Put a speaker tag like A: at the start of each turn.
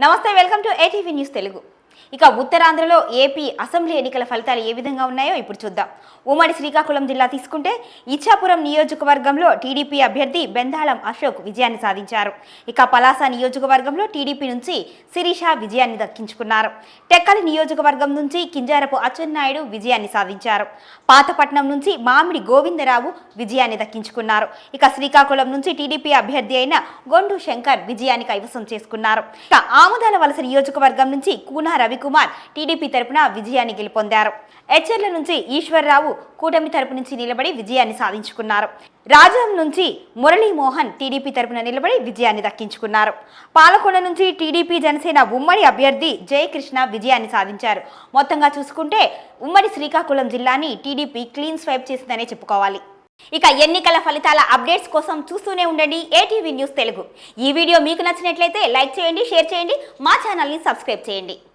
A: నమస్తే welcome to ATV news Telugu. ఇక ఉత్తరాంధ్రలో ఏపీ అసెంబ్లీ ఎన్నికల ఫలితాలు ఏ విధంగా ఉన్నాయో ఇప్పుడు చూద్దాం. ఉమ్మడి శ్రీకాకుళం జిల్లా తీసుకుంటే ఇచ్చాపురం నియోజకవర్గంలో టీడీపీ అభ్యర్థి బెందాళం అశోక్ విజయాన్ని సాధించారు. ఇక పలాస నియోజకవర్గంలో టీడీపీ నుంచి శిరీష విజయాన్ని దక్కించుకున్నారు. టెక్కలి నియోజకవర్గం నుంచి కింజారపు అచ్చెన్నాయుడు విజయాన్ని సాధించారు. పాతపట్నం నుంచి మామిడి గోవిందరావు విజయాన్ని దక్కించుకున్నారు. ఇక శ్రీకాకుళం నుంచి టీడీపీ అభ్యర్థి అయిన గొండు శంకర్ విజయాన్ని కైవసం చేసుకున్నారు. ఇక ఆముదాల వలస నియోజకవర్గం నుంచి కూనార రవికుమార్ టీడీపీ తరపున విజయాన్ని గెలుపొందారు. హెచ్ఎర్ల నుంచి ఈశ్వర్రావు కూటమి తరపు నుంచి నిలబడి విజయాన్ని సాధించుకున్నారు. రాజం నుంచి మురళీమోహన్ టీడీపీ తరపున నిలబడి విజయాన్ని దక్కించుకున్నారు. పాలకొండ నుంచి టీడీపీ జనసేన ఉమ్మడి అభ్యర్థి జయకృష్ణ విజయాన్ని సాధించారు. మొత్తంగా చూసుకుంటే ఉమ్మడి శ్రీకాకుళం జిల్లాని టీడీపీ క్లీన్ స్వైప్ చేసిందనే చెప్పుకోవాలి. ఇక ఎన్నికల ఫలితాల అప్డేట్స్ కోసం చూస్తూనే ఉండండి ఏటీవీ న్యూస్ తెలుగు. ఈ వీడియో మీకు నచ్చినట్లయితే లైక్ చేయండి షేర్ చేయండి మా ఛానల్ని సబ్స్క్రైబ్ చేయండి.